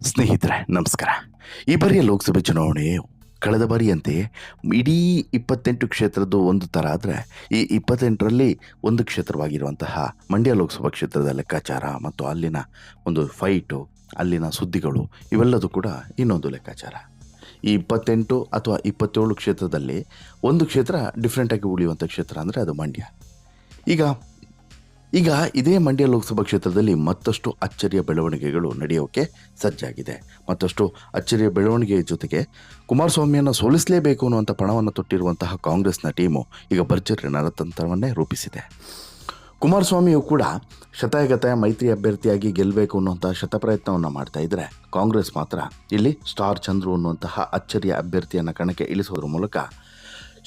ಸ್ನೇಹಿತರೆ, ನಮಸ್ಕಾರ. ಈ ಬಾರಿಯ ಲೋಕಸಭೆ ಚುನಾವಣೆ ಕಳೆದ ಬಾರಿಯಂತೆ ಇಡೀ ಇಪ್ಪತ್ತೆಂಟು ಕ್ಷೇತ್ರದ್ದು ಒಂದು ಥರ ಆದರೆ, ಈ ಇಪ್ಪತ್ತೆಂಟರಲ್ಲಿ ಒಂದು ಕ್ಷೇತ್ರವಾಗಿರುವಂತಹ ಮಂಡ್ಯ ಲೋಕಸಭಾ ಕ್ಷೇತ್ರದ ಲೆಕ್ಕಾಚಾರ ಮತ್ತು ಅಲ್ಲಿನ ಒಂದು ಫೈಟು ಅಲ್ಲಿನ ಸುದ್ದಿಗಳು, ಇವೆಲ್ಲದೂ ಕೂಡ ಇನ್ನೊಂದು ಲೆಕ್ಕಾಚಾರ. ಈ ಇಪ್ಪತ್ತೆಂಟು ಅಥವಾ ಇಪ್ಪತ್ತೇಳು ಕ್ಷೇತ್ರದಲ್ಲಿ ಒಂದು ಕ್ಷೇತ್ರ ಡಿಫ್ರೆಂಟಾಗಿ ಉಳಿಯುವಂಥ ಕ್ಷೇತ್ರ ಅಂದರೆ ಅದು ಮಂಡ್ಯ. ಈಗ ಈಗ ಇದೇ ಮಂಡ್ಯ ಲೋಕಸಭಾ ಕ್ಷೇತ್ರದಲ್ಲಿ ಮತ್ತಷ್ಟು ಅಚ್ಚರಿಯ ಬೆಳವಣಿಗೆಗಳು ನಡೆಯೋಕೆ ಸಜ್ಜಾಗಿದೆ. ಮತ್ತಷ್ಟು ಅಚ್ಚರಿಯ ಬೆಳವಣಿಗೆಯ ಜೊತೆಗೆ ಕುಮಾರಸ್ವಾಮಿಯನ್ನು ಸೋಲಿಸಲೇಬೇಕು ಅನ್ನುವಂಥ ಪಣವನ್ನು ತೊಟ್ಟಿರುವಂತಹ ಕಾಂಗ್ರೆಸ್ನ ಟೀಮು ಈಗ ಭರ್ಜರಿ ರಣತಂತ್ರವನ್ನೇ ರೂಪಿಸಿದೆ. ಕುಮಾರಸ್ವಾಮಿಯು ಕೂಡ ಶತಾಯಗತ ಮೈತ್ರಿ ಅಭ್ಯರ್ಥಿಯಾಗಿ ಗೆಲ್ಲಬೇಕು ಅನ್ನುವಂಥ ಶತಪ್ರಯತ್ನವನ್ನು ಮಾಡ್ತಾ ಇದ್ದರೆ ಕಾಂಗ್ರೆಸ್ ಮಾತ್ರ ಇಲ್ಲಿ ಸ್ಟಾರ್ ಚಂದ್ರು ಅನ್ನುವಂತಹ ಅಚ್ಚರಿಯ ಅಭ್ಯರ್ಥಿಯನ್ನು ಕಣಕ್ಕೆ ಇಳಿಸೋದ್ರ ಮೂಲಕ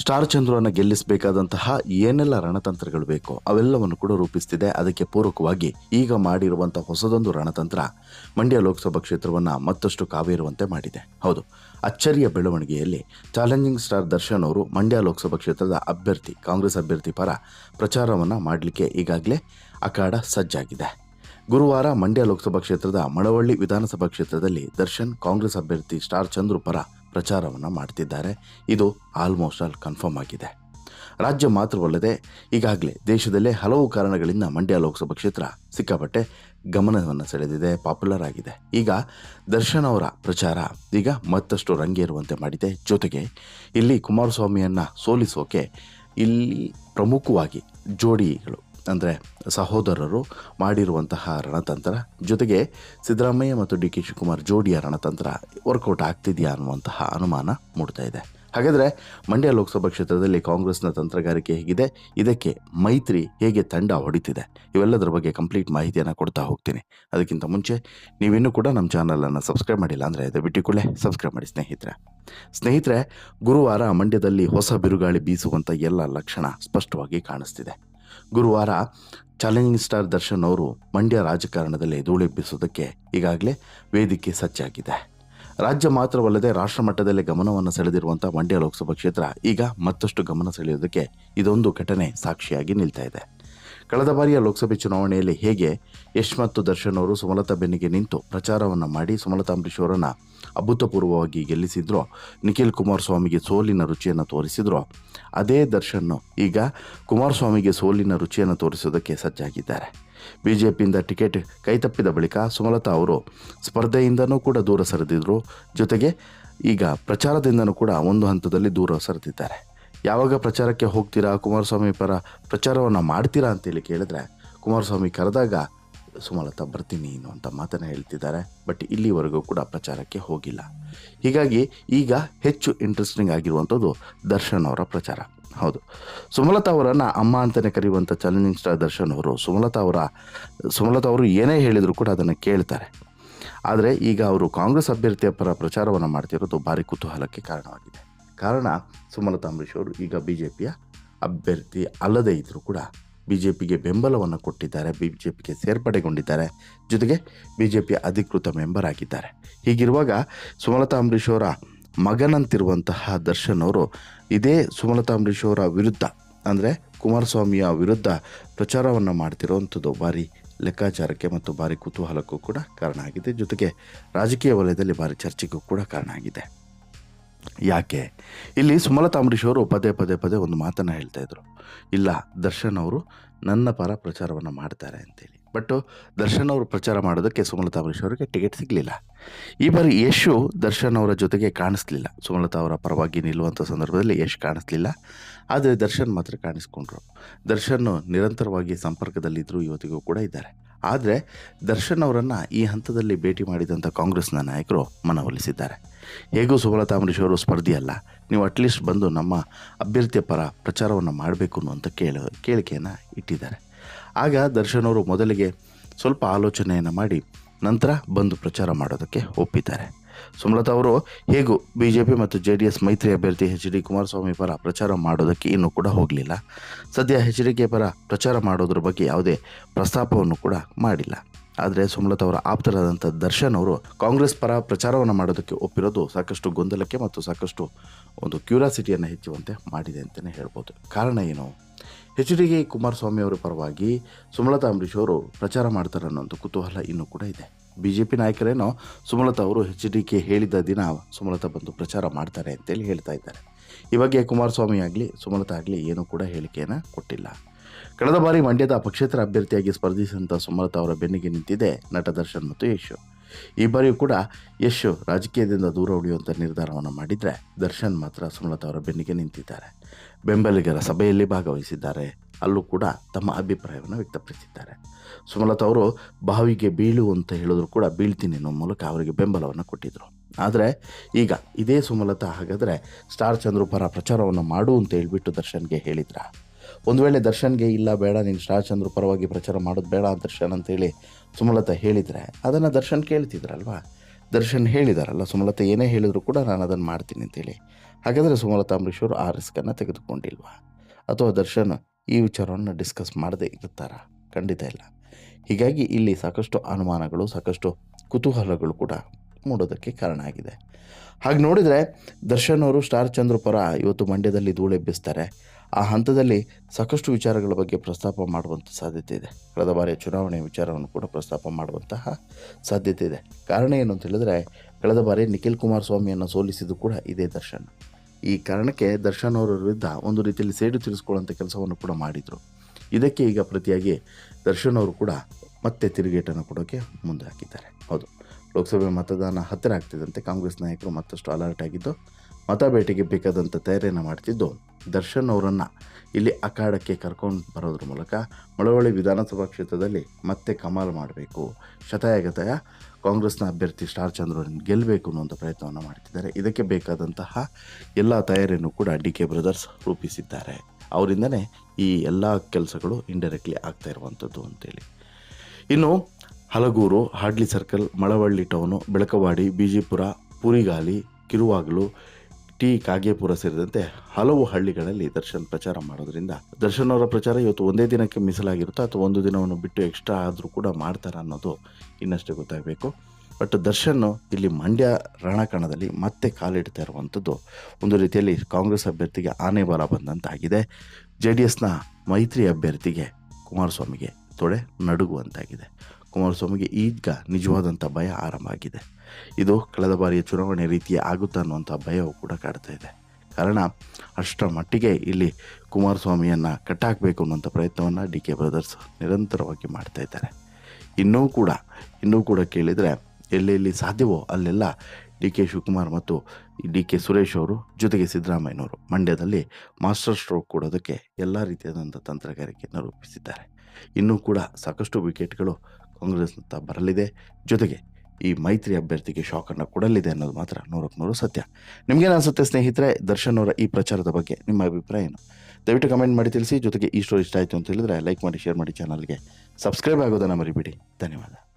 ಸ್ಟಾರ್ ಚಂದ್ರವನ್ನು ಗೆಲ್ಲಿಸಬೇಕಾದಂತಹ ಏನೆಲ್ಲ ರಣತಂತ್ರಗಳು ಬೇಕೋ ಅವೆಲ್ಲವನ್ನು ಕೂಡ ರೂಪಿಸ್ತಿದೆ. ಅದಕ್ಕೆ ಪೂರಕವಾಗಿ ಈಗ ಮಾಡಿರುವಂತಹ ಹೊಸದೊಂದು ರಣತಂತ್ರ ಮಂಡ್ಯ ಲೋಕಸಭಾ ಕ್ಷೇತ್ರವನ್ನು ಮತ್ತಷ್ಟು ಕಾವೇರುವಂತೆ ಮಾಡಿದೆ. ಹೌದು, ಅಚ್ಚರಿಯ ಬೆಳವಣಿಗೆಯಲ್ಲಿ ಚಾಲೆಂಜಿಂಗ್ ಸ್ಟಾರ್ ದರ್ಶನ್ ಅವರು ಮಂಡ್ಯ ಲೋಕಸಭಾ ಕ್ಷೇತ್ರದ ಅಭ್ಯರ್ಥಿ, ಕಾಂಗ್ರೆಸ್ ಅಭ್ಯರ್ಥಿ ಪರ ಪ್ರಚಾರವನ್ನು ಮಾಡಲಿಕ್ಕೆ ಈಗಾಗಲೇ ಅಖಾಡ ಸಜ್ಜಾಗಿದೆ. ಗುರುವಾರ ಮಂಡ್ಯ ಲೋಕಸಭಾ ಕ್ಷೇತ್ರದ ಮಳವಳ್ಳಿ ವಿಧಾನಸಭಾ ಕ್ಷೇತ್ರದಲ್ಲಿ ದರ್ಶನ್, ಕಾಂಗ್ರೆಸ್ ಅಭ್ಯರ್ಥಿ ಸ್ಟಾರ್ ಚಂದ್ರು ಪರ ಪ್ರಚಾರವನ್ನು ಮಾಡ್ತಿದ್ದಾರೆ. ಇದು ಆಲ್ಮೋಸ್ಟ್ ಆಲ್ ಕನ್ಫರ್ಮ್ ಆಗಿದೆ. ರಾಜ್ಯ ಮಾತ್ರವಲ್ಲದೆ ಈಗಾಗಲೇ ದೇಶದಲ್ಲೇ ಹಲವು ಕಾರಣಗಳಿಂದ ಮಂಡ್ಯ ಲೋಕಸಭಾ ಕ್ಷೇತ್ರ ಸಿಕ್ಕಾಪಟ್ಟೆ ಗಮನವನ್ನು ಸೆಳೆದಿದೆ ಪಾಪ್ಯುಲರ್ ಆಗಿದೆ. ಈಗ ದರ್ಶನ್ ಅವರ ಪ್ರಚಾರ ಈಗ ಮತ್ತಷ್ಟು ರಂಗೇರುವಂತೆ ಮಾಡಿದೆ. ಜೊತೆಗೆ ಇಲ್ಲಿ ಕುಮಾರಸ್ವಾಮಿಯನ್ನು ಸೋಲಿಸೋಕೆ ಇಲ್ಲಿ ಪ್ರಮುಖವಾಗಿ ಜೋಡಿಗಳು ಅಂದರೆ ಸಹೋದರರು ಮಾಡಿರುವಂತಹ ರಣತಂತ್ರ ಜೊತೆಗೆ ಸಿದ್ದರಾಮಯ್ಯ ಮತ್ತು ಡಿ ಕೆ ಶಿವಕುಮಾರ್ ಜೋಡಿಯ ರಣತಂತ್ರ ವರ್ಕೌಟ್ ಆಗ್ತಿದೆಯಾ ಅನ್ನುವಂತಹ ಅನುಮಾನ ಮೂಡ್ತಾ ಇದೆ. ಹಾಗಾದರೆ ಮಂಡ್ಯ ಲೋಕಸಭಾ ಕ್ಷೇತ್ರದಲ್ಲಿ ಕಾಂಗ್ರೆಸ್ನ ತಂತ್ರಗಾರಿಕೆ ಹೇಗಿದೆ? ಇದಕ್ಕೆ ಮೈತ್ರಿ ಹೇಗೆ ತಂಡ ಹೊಡಿತಿದೆ? ಇವೆಲ್ಲದರ ಬಗ್ಗೆ ಕಂಪ್ಲೀಟ್ ಮಾಹಿತಿಯನ್ನು ಕೊಡ್ತಾ ಹೋಗ್ತೀನಿ. ಅದಕ್ಕಿಂತ ಮುಂಚೆ ನೀವಿನ್ನೂ ಕೂಡ ನಮ್ಮ ಚಾನಲನ್ನು ಸಬ್ಸ್ಕ್ರೈಬ್ ಮಾಡಿಲ್ಲ ಅಂದರೆ ದಯವಿಟ್ಟು ಕೂಡಲೇ ಸಬ್ಸ್ಕ್ರೈಬ್ ಮಾಡಿ ಸ್ನೇಹಿತರೆ. ಸ್ನೇಹಿತರೆ, ಗುರುವಾರ ಮಂಡ್ಯದಲ್ಲಿ ಹೊಸ ಬಿರುಗಾಳಿ ಬೀಸುವಂಥ ಎಲ್ಲ ಲಕ್ಷಣ ಸ್ಪಷ್ಟವಾಗಿ ಕಾಣಿಸ್ತಿದೆ. ಗುರುವಾರ ಚಾಲೆಂಜಿಂಗ್ ಸ್ಟಾರ್ ದರ್ಶನ್ ಅವರು ಮಂಡ್ಯ ರಾಜಕಾರಣದಲ್ಲಿ ಧೂಳೆಬ್ಬಿಸೋದಕ್ಕೆ ಈಗಾಗಲೇ ವೇದಿಕೆ ಸಜ್ಜಾಗಿದೆ. ರಾಜ್ಯ ಮಾತ್ರವಲ್ಲದೆ ರಾಷ್ಟ್ರ ಮಟ್ಟದಲ್ಲಿ ಗಮನವನ್ನು ಸೆಳೆದಿರುವಂಥ ಮಂಡ್ಯ ಲೋಕಸಭಾ ಕ್ಷೇತ್ರ ಈಗ ಮತ್ತಷ್ಟು ಗಮನ ಸೆಳೆಯೋದಕ್ಕೆ ಇದೊಂದು ಘಟನೆ ಸಾಕ್ಷಿಯಾಗಿ ನಿಲ್ತಾ ಇದೆ. ಕಳೆದ ಬಾರಿಯ ಲೋಕಸಭೆ ಚುನಾವಣೆಯಲ್ಲಿ ಹೇಗೆ ಯಶ್ ಮತ್ತು ದರ್ಶನ್ ಅವರು ಸುಮಲತಾ ಬೆನ್ನಿಗೆ ನಿಂತು ಪ್ರಚಾರವನ್ನು ಮಾಡಿ ಸುಮಲತಾ ಅಂಬರೀಶ್ ಅವರನ್ನು ಅಭೂತಪೂರ್ವವಾಗಿ ಗೆಲ್ಲಿಸಿದ್ರು, ನಿಖಿಲ್ ಕುಮಾರಸ್ವಾಮಿಗೆ ಸೋಲಿನ ರುಚಿಯನ್ನು ತೋರಿಸಿದ್ರು, ಅದೇ ದರ್ಶನ್ ಈಗ ಕುಮಾರಸ್ವಾಮಿಗೆ ಸೋಲಿನ ರುಚಿಯನ್ನು ತೋರಿಸೋದಕ್ಕೆ ಸಜ್ಜಾಗಿದ್ದಾರೆ. ಬಿ ಜೆ ಪಿಯಿಂದ ಟಿಕೆಟ್ ಕೈತಪ್ಪಿದ ಬಳಿಕ ಸುಮಲತಾ ಅವರು ಸ್ಪರ್ಧೆಯಿಂದನೂ ಕೂಡ ದೂರ ಸರಿದಿದ್ರು. ಜೊತೆಗೆ ಈಗ ಪ್ರಚಾರದಿಂದನೂ ಕೂಡ ಒಂದು ಹಂತದಲ್ಲಿ ದೂರ ಸರಿದಿದ್ದಾರೆ. ಯಾವಾಗ ಪ್ರಚಾರಕ್ಕೆ ಹೋಗ್ತೀರಾ? ಕುಮಾರಸ್ವಾಮಿ ಪರ ಪ್ರಚಾರವನ್ನು ಮಾಡ್ತೀರಾ ಅಂತೇಳಿ ಕೇಳಿದ್ರೆ, ಕುಮಾರಸ್ವಾಮಿ ಕರೆದಾಗ, ಸುಮಲತಾ, ಬರ್ತೀನಿ ಅಂತ ಮಾತನ್ನು ಹೇಳ್ತಿದ್ದಾರೆ. ಬಟ್ ಇಲ್ಲಿವರೆಗೂ ಕೂಡ ಪ್ರಚಾರಕ್ಕೆ ಹೋಗಿಲ್ಲ. ಹೀಗಾಗಿ ಈಗ ಹೆಚ್ಚು ಇಂಟ್ರೆಸ್ಟಿಂಗ್ ಆಗಿರುವಂಥದ್ದು ದರ್ಶನ್ ಅವರ ಪ್ರಚಾರ. ಹೌದು. ಸುಮಲತಾ ಅವರನ್ನು ಅಮ್ಮ ಅಂತಲೇ ಕರೆಯುವಂಥ ಚಾಲೆಂಜಿಂಗ್ ಸ್ಟಾರ್ ದರ್ಶನ್ ಅವರು, ಸುಮಲತಾ ಅವರ, ಸುಮಲತಾ ಅವರು ಏನೇ ಹೇಳಿದರೂ ಕೂಡ ಅದನ್ನು ಕೇಳ್ತಾರೆ. ಆದರೆ ಈಗ ಅವರು ಕಾಂಗ್ರೆಸ್ ಅಭ್ಯರ್ಥಿಯ ಪರ ಪ್ರಚಾರವನ್ನು ಮಾಡ್ತಿರೋದು ಭಾರಿ ಕುತೂಹಲಕ್ಕೆ ಕಾರಣವಾಗಿದೆ. ಕಾರಣ ಸುಮಲತಾ ಅಂಬರೀಶ್ ಅವರು ಈಗ ಬಿ ಜೆ ಪಿಯ ಅಭ್ಯರ್ಥಿ ಅಲ್ಲದೇ ಇದ್ದರೂ ಕೂಡ ಬಿ ಜೆ ಪಿಗೆ ಬೆಂಬಲವನ್ನು ಕೊಟ್ಟಿದ್ದಾರೆ ಬಿ ಜೆ ಪಿಗೆ ಸೇರ್ಪಡೆಗೊಂಡಿದ್ದಾರೆ. ಜೊತೆಗೆ ಬಿ ಜೆ ಪಿಯ ಅಧಿಕೃತ ಮೆಂಬರ್ ಆಗಿದ್ದಾರೆ. ಹೀಗಿರುವಾಗ ಸುಮಲತಾ ಅಂಬರೀಶ್ ಅವರ ಮಗನಂತಿರುವಂತಹ ದರ್ಶನ್ ಅವರು ಇದೇ ಸುಮಲತಾ ಅಂಬರೀಶ್ ಅವರ ವಿರುದ್ಧ, ಅಂದರೆ ಕುಮಾರಸ್ವಾಮಿಯ ವಿರುದ್ಧ ಪ್ರಚಾರವನ್ನು ಮಾಡ್ತಿರುವಂಥದ್ದು ಭಾರಿ ಲೆಕ್ಕಾಚಾರಕ್ಕೆ ಮತ್ತು ಭಾರಿ ಕುತೂಹಲಕ್ಕೂ ಕೂಡ ಕಾರಣ ಆಗಿದೆ. ಜೊತೆಗೆ ರಾಜಕೀಯ ವಲಯದಲ್ಲಿ ಭಾರಿ ಚರ್ಚೆಗೂ ಕೂಡ ಕಾರಣ ಆಗಿದೆ. ಯಾಕೆ? ಇಲ್ಲಿ ಸುಮಲತಾ ಅಂಬರೀಶ್ ಅವರು ಪದೇ ಪದೇ ಪದೇ ಒಂದು ಮಾತನ್ನು ಹೇಳ್ತಾ ಇದ್ರು. ಇಲ್ಲ, ದರ್ಶನ್ ಅವರು ನನ್ನ ಪರ ಪ್ರಚಾರವನ್ನು ಮಾಡ್ತಾರೆ ಅಂತೇಳಿ. ಬಟ್ ದರ್ಶನ್ ಅವರು ಪ್ರಚಾರ ಮಾಡೋದಕ್ಕೆ ಸುಮಲತಾ ಅಂಬರೀಶ್ ಅವರಿಗೆ ಟಿಕೆಟ್ ಸಿಗಲಿಲ್ಲ. ಈ ಬಾರಿ ಯಶು ದರ್ಶನ್ ಅವರ ಜೊತೆಗೆ ಕಾಣಿಸ್ಲಿಲ್ಲ. ಸುಮಲತಾ ಅವರ ಪರವಾಗಿ ನಿಲ್ಲುವಂಥ ಸಂದರ್ಭದಲ್ಲಿ ಯಶ್ ಕಾಣಿಸ್ಲಿಲ್ಲ. ಆದರೆ ದರ್ಶನ್ ಮಾತ್ರ ಕಾಣಿಸ್ಕೊಂಡ್ರು. ದರ್ಶನ್ ನಿರಂತರವಾಗಿ ಸಂಪರ್ಕದಲ್ಲಿದ್ದರೂ ಇವತ್ತಿಗೂ ಕೂಡ ಇದ್ದಾರೆ. ಆದರೆ ದರ್ಶನ್ ಅವರನ್ನು ಈ ಹಂತದಲ್ಲಿ ಭೇಟಿ ಮಾಡಿದಂಥ ಕಾಂಗ್ರೆಸ್ನ ನಾಯಕರು ಮನವೊಲಿಸಿದ್ದಾರೆ. ಹೇಗೂ ಸುಮಲತಾ ಅಂಬರೀಶ್ ಅವರು ಸ್ಪರ್ಧಿಯಲ್ಲ ನೀವು ಅಟ್ಲೀಸ್ಟ್ ಬಂದು ನಮ್ಮ ಅಭ್ಯರ್ಥಿಯ ಪರ ಪ್ರಚಾರವನ್ನು ಮಾಡಬೇಕು ಅನ್ನುವಂಥ ಕೇಳ, ಕೇಳಿಕೆಯನ್ನು ಇಟ್ಟಿದ್ದಾರೆ. ಆಗ ದರ್ಶನ್ ಅವರು ಮೊದಲಿಗೆ ಸ್ವಲ್ಪ ಆಲೋಚನೆಯನ್ನು ಮಾಡಿ ನಂತರ ಬಂದು ಪ್ರಚಾರ ಮಾಡೋದಕ್ಕೆ ಒಪ್ಪಿದ್ದಾರೆ. ಸುಮಲತಾ ಅವರು, ಹೇಗೂ ಬಿ ಜೆ ಪಿ ಮತ್ತು ಜೆ ಡಿ ಎಸ್ ಮೈತ್ರಿ ಅಭ್ಯರ್ಥಿ ಎಚ್ ಡಿ ಕುಮಾರಸ್ವಾಮಿ ಪರ ಪ್ರಚಾರ ಮಾಡೋದಕ್ಕೆ ಇನ್ನೂ ಕೂಡ ಹೋಗಲಿಲ್ಲ. ಸದ್ಯ ಎಚ್ ಡಿ ಕೆ ಪರ ಪ್ರಚಾರ ಮಾಡೋದ್ರ ಬಗ್ಗೆ ಯಾವುದೇ ಪ್ರಸ್ತಾಪವನ್ನು ಕೂಡ ಮಾಡಿಲ್ಲ. ಆದರೆ ಸುಮಲತಾ ಅವರ ಆಪ್ತರಾದಂಥ ದರ್ಶನ್ ಅವರು ಕಾಂಗ್ರೆಸ್ ಪರ ಪ್ರಚಾರವನ್ನು ಮಾಡೋದಕ್ಕೆ ಒಪ್ಪಿರೋದು ಸಾಕಷ್ಟು ಗೊಂದಲಕ್ಕೆ ಮತ್ತು ಸಾಕಷ್ಟು ಒಂದು ಕ್ಯೂರಿಯಾಸಿಟಿಯನ್ನು ಹೆಚ್ಚುವಂತೆ ಮಾಡಿದೆ ಅಂತಲೇ ಹೇಳ್ಬೋದು. ಕಾರಣ ಏನು? ಎಚ್ ಡಿ ಕೆ ಕುಮಾರಸ್ವಾಮಿ ಅವರ ಪರವಾಗಿ ಸುಮಲತಾ ಅಂಬರೀಶ್ ಅವರು ಪ್ರಚಾರ ಮಾಡ್ತಾರೆ ಅನ್ನೋಂಥ ಕುತೂಹಲ ಇನ್ನೂ ಕೂಡ ಇದೆ. ಬಿ ಜೆ ಪಿ ನಾಯಕರೇನೋ ಸುಮಲತಾ ಅವರು ಎಚ್ ಡಿ ಕೆ ಹೇಳಿದ ದಿನ ಸುಮಲತಾ ಬಂದು ಪ್ರಚಾರ ಮಾಡ್ತಾರೆ ಅಂತೇಳಿ ಹೇಳ್ತಾ ಇದ್ದಾರೆ. ಈ ಬಗ್ಗೆ ಕುಮಾರಸ್ವಾಮಿ ಆಗಲಿ, ಸುಮಲತಾ ಆಗಲಿ ಏನೂ ಕೂಡ ಹೇಳಿಕೆಯನ್ನು ಕೊಟ್ಟಿಲ್ಲ. ಕಳೆದ ಬಾರಿ ಮಂಡ್ಯದ ಪಕ್ಷೇತರ ಅಭ್ಯರ್ಥಿಯಾಗಿ ಸ್ಪರ್ಧಿಸಿದಂಥ ಸುಮಲತಾ ಅವರ ಬೆನ್ನಿಗೆ ನಿಂತಿದೆ ನಟ ದರ್ಶನ್ ಮತ್ತು ಯಶು. ಈ ಬಾರಿಯೂ ಕೂಡ ಯಶು ರಾಜಕೀಯದಿಂದ ದೂರ ಉಳಿಯುವಂಥ ನಿರ್ಧಾರವನ್ನು ಮಾಡಿದರೆ ದರ್ಶನ್ ಮಾತ್ರ ಸುಮಲತಾ ಅವರ ಬೆನ್ನಿಗೆ ನಿಂತಿದ್ದಾರೆ. ಬೆಂಬಲಿಗರ ಸಭೆಯಲ್ಲಿ ಭಾಗವಹಿಸಿದ್ದಾರೆ. ಅಲ್ಲೂ ಕೂಡ ತಮ್ಮ ಅಭಿಪ್ರಾಯವನ್ನು ವ್ಯಕ್ತಪಡಿಸಿದ್ದಾರೆ. ಸುಮಲತಾ ಅವರು ಬಾವಿಗೆ ಬೀಳು ಅಂತ ಹೇಳಿದ್ರು ಕೂಡ ಬೀಳ್ತೀನಿ ಅನ್ನೋ ಮೂಲಕ ಅವರಿಗೆ ಬೆಂಬಲವನ್ನು ಕೊಟ್ಟಿದ್ದರು ಆದರೆ ಈಗ ಇದೇ ಸುಮಲತಾ ಹಾಗಾದರೆ ಸ್ಟಾರ್ ಚಂದ್ರು ಪರ ಪ್ರಚಾರವನ್ನು ಮಾಡು ಅಂತ ಹೇಳ್ಬಿಟ್ಟು ದರ್ಶನ್ಗೆ ಹೇಳಿದ್ರ? ಒಂದು ವೇಳೆ ದರ್ಶನ್ಗೆ ಇಲ್ಲ, ಬೇಡ, ನೀನು ಸ್ಟಾರ್ ಚಂದ್ರು ಪರವಾಗಿ ಪ್ರಚಾರ ಮಾಡೋದು ಬೇಡ ದರ್ಶನ್ ಅಂತೇಳಿ ಸುಮಲತಾ ಹೇಳಿದರೆ, ಅದನ್ನು ದರ್ಶನ್ ಕೇಳ್ತಿದ್ರಲ್ವಾ? ದರ್ಶನ್ ಹೇಳಿದಾರಲ್ಲ, ಸುಮಲತಾ ಏನೇ ಹೇಳಿದರೂ ಕೂಡ ನಾನು ಅದನ್ನು ಮಾಡ್ತೀನಿ ಅಂತೇಳಿ. ಹಾಗಾದರೆ ಸುಮಲತಾ ಅಂಬರೀಶ್ ಅವರು ಆ ರಿಸ್ಕನ್ನು ತೆಗೆದುಕೊಂಡಿಲ್ವಾ? ಅಥವಾ ದರ್ಶನ್ ಈ ವಿಚಾರವನ್ನು ಡಿಸ್ಕಸ್ ಮಾಡದೇ ಇರುತ್ತಾರಾ? ಖಂಡಿತ ಇಲ್ಲ. ಹೀಗಾಗಿ ಇಲ್ಲಿ ಸಾಕಷ್ಟು ಅನುಮಾನಗಳು, ಸಾಕಷ್ಟು ಕುತೂಹಲಗಳು ಕೂಡ ಮೂಡೋದಕ್ಕೆ ಕಾರಣ ಆಗಿದೆ. ಹಾಗೆ ನೋಡಿದರೆ ದರ್ಶನ್ ಅವರು ಸ್ಟಾರ್ ಚಂದ್ರ ಪರ ಇವತ್ತು ಮಂಡ್ಯದಲ್ಲಿ ಧೂಳೆಬ್ಬಿಸ್ತಾರೆ. ಆ ಹಂತದಲ್ಲಿ ಸಾಕಷ್ಟು ವಿಚಾರಗಳ ಬಗ್ಗೆ ಪ್ರಸ್ತಾಪ ಮಾಡುವಂಥ ಸಾಧ್ಯತೆ ಇದೆ. ಕಳೆದ ಬಾರಿಯ ಚುನಾವಣೆಯ ವಿಚಾರವನ್ನು ಕೂಡ ಪ್ರಸ್ತಾಪ ಮಾಡುವಂತಹ ಸಾಧ್ಯತೆ ಇದೆ. ಕಾರಣ ಏನು ಅಂತ ಹೇಳಿದ್ರೆ, ಕಳೆದ ಬಾರಿ ನಿಖಿಲ್ ಕುಮಾರಸ್ವಾಮಿಯನ್ನು ಸೋಲಿಸಿದ್ದು ಕೂಡ ಇದೇ ದರ್ಶನ್. ಈ ಕಾರಣಕ್ಕೆ ದರ್ಶನ್ ಅವರ ವಿರುದ್ಧ ಒಂದು ರೀತಿಯಲ್ಲಿ ಸೇಡು ತೀರಿಸ್ಕೊಳ್ಳುವಂಥ ಕೆಲಸವನ್ನು ಕೂಡ ಮಾಡಿದರು. ಇದಕ್ಕೆ ಈಗ ಪ್ರತಿಯಾಗಿ ದರ್ಶನ್ ಅವರು ಕೂಡ ಮತ್ತೆ ತಿರುಗೇಟನ್ನು ಕೊಡೋಕ್ಕೆ ಮುಂದೆ ಹಾಕಿದ್ದಾರೆ ಹೌದು, ಲೋಕಸಭೆ ಮತದಾನ ಹತ್ತಿರ ಆಗ್ತಿದ್ದಂತೆ ಕಾಂಗ್ರೆಸ್ ನಾಯಕರು ಮತ್ತಷ್ಟು ಅಲರ್ಟ್ ಆಗಿದ್ದು ಮತ ಬೇಟೆಗೆ ಬೇಕಾದಂಥ ತಯಾರಿಯನ್ನು ಮಾಡ್ತಿದ್ದು ದರ್ಶನ್ ಅವರನ್ನು ಇಲ್ಲಿ ಅಖಾಡಕ್ಕೆ ಕರ್ಕೊಂಡು ಬರೋದ್ರ ಮೂಲಕ ಮಳವಳ್ಳಿ ವಿಧಾನಸಭಾ ಕ್ಷೇತ್ರದಲ್ಲಿ ಮತ್ತೆ ಕಮಾಲ್ ಮಾಡಬೇಕು. ಶತಾಯಗತಾಯ ಕಾಂಗ್ರೆಸ್ನ ಅಭ್ಯರ್ಥಿ ಸ್ಟಾರ್ ಚಂದ್ರನ್ ಗೆಲ್ಲಬೇಕು ಅನ್ನುವಂಥ ಪ್ರಯತ್ನವನ್ನು ಮಾಡ್ತಿದ್ದಾರೆ. ಇದಕ್ಕೆ ಬೇಕಾದಂತಹ ಎಲ್ಲ ತಯಾರಿಯನ್ನು ಕೂಡ ಡಿ ಕೆ ಬ್ರದರ್ಸ್ ರೂಪಿಸಿದ್ದಾರೆ. ಅವರಿಂದನೇ ಈ ಎಲ್ಲ ಕೆಲಸಗಳು ಇಂಡೈರೆಕ್ಟ್ಲಿ ಆಗ್ತಾ ಇರುವಂಥದ್ದು ಅಂತೇಳಿ. ಇನ್ನು Halagur, Hadli circle Malavalli town Belakavadi, Bijipura, Purigali, Kiruvagalu T Kagepura ಸೇರಿದಂತೆ ಹಲವು ಹಳ್ಳಿಗಳಲ್ಲಿ ದರ್ಶನ್ ಪ್ರಚಾರ ಮಾಡೋದ್ರಿಂದ ದರ್ಶನ್ ಅವರ ಪ್ರಚಾರ ಇವತ್ತು ಒಂದೇ ದಿನಕ್ಕೆ ಮೀಸಲಾಗಿರುತ್ತೋ ಅಥವಾ ಒಂದು ದಿನವನ್ನು ಬಿಟ್ಟು ಎಕ್ಸ್ಟ್ರಾ ಆದರೂ ಕೂಡ ಮಾಡ್ತಾರೆ ಅನ್ನೋದು ಇನ್ನಷ್ಟೇ ಗೊತ್ತಾಗಬೇಕು. ಬಟ್ ದರ್ಶನ್ ಇಲ್ಲಿ ಮಂಡ್ಯ ರಣಕಣದಲ್ಲಿ ಮತ್ತೆ ಕಾಲಿಡ್ತಾ ಇರುವಂಥದ್ದು ಒಂದು ರೀತಿಯಲ್ಲಿ ಕಾಂಗ್ರೆಸ್ ಅಭ್ಯರ್ಥಿಗೆ ಆನೆ ಬಲ ಬಂದಂತಾಗಿದೆ ಜೆ ಡಿ ಎಸ್ನ ಮೈತ್ರಿ ಅಭ್ಯರ್ಥಿಗೆ ಕುಮಾರಸ್ವಾಮಿಗೆ ತೊಡೆ ನಡುಗುವಂತಾಗಿದೆ. ಕುಮಾರಸ್ವಾಮಿಗೆ ಈಗ ನಿಜವಾದಂಥ ಭಯ ಆರಂಭ ಆಗಿದೆ ಇದು ಕಳೆದ ಬಾರಿಯ ಚುನಾವಣೆ ರೀತಿಯ ಆಗುತ್ತಾ ಅನ್ನುವಂಥ ಭಯವೂ ಕೂಡ ಕಾಡ್ತಾ ಇದೆ. ಕಾರಣ, ಅಷ್ಟರ ಮಟ್ಟಿಗೆ ಇಲ್ಲಿ ಕುಮಾರಸ್ವಾಮಿಯನ್ನು ಕಟ್ಟಾಕಬೇಕು ಅನ್ನುವಂಥ ಪ್ರಯತ್ನವನ್ನು ಡಿ ಕೆ ಬ್ರದರ್ಸ್ ನಿರಂತರವಾಗಿ ಮಾಡ್ತಾ ಇದ್ದಾರೆ. ಇನ್ನೂ ಕೂಡ ಇನ್ನೂ ಕೂಡ ಕೇಳಿದರೆ ಎಲ್ಲೆಲ್ಲಿ ಸಾಧ್ಯವೋ ಅಲ್ಲೆಲ್ಲ ಡಿ ಕೆ ಶಿವಕುಮಾರ್ ಮತ್ತು ಡಿ ಕೆ ಸುರೇಶ್ ಅವರು ಜೊತೆಗೆ ಸಿದ್ದರಾಮಯ್ಯನವರು ಮಂಡ್ಯದಲ್ಲಿ ಮಾಸ್ಟರ್ ಸ್ಟ್ರೋಕ್ ಕೊಡೋದಕ್ಕೆ ಎಲ್ಲ ರೀತಿಯಾದಂಥ ತಂತ್ರಗಾರಿಕೆಯನ್ನು ರೂಪಿಸಿದ್ದಾರೆ. ಇನ್ನೂ ಕೂಡ ಸಾಕಷ್ಟು ವಿಕೆಟ್ಗಳು ಕಾಂಗ್ರೆಸ್ನತ್ತ ಬರಲಿದೆ. ಜೊತೆಗೆ ಈ ಮೈತ್ರಿ ಅಭ್ಯರ್ಥಿಗೆ ಶಾಕನ್ನು ಕೊಡಲಿದೆ ಅನ್ನೋದು ಮಾತ್ರ ನೂರಕ್ಕೆ ನೂರು ಸತ್ಯ. ನಿಮಗೇನು ಅನಿಸುತ್ತೆ ಸ್ನೇಹಿತರೆ, ದರ್ಶನ್ ಅವರ ಈ ಪ್ರಚಾರದ ಬಗ್ಗೆ ನಿಮ್ಮ ಅಭಿಪ್ರಾಯ ಏನು? ದಯವಿಟ್ಟು ಕಮೆಂಟ್ ಮಾಡಿ ತಿಳಿಸಿ, ಜೊತೆಗೆ ಈ ಸ್ಟೋರಿ ಇಷ್ಟ ಆಯಿತು ಅಂತ ಹೇಳಿದ್ರೆ ಲೈಕ್ ಮಾಡಿ ಶೇರ್ ಮಾಡಿ ಚಾನಲ್ಗೆ ಸಬ್ಸ್ಕ್ರೈಬ್ ಆಗೋದನ್ನು ಮರಿಬಿಡಿ. ಧನ್ಯವಾದ.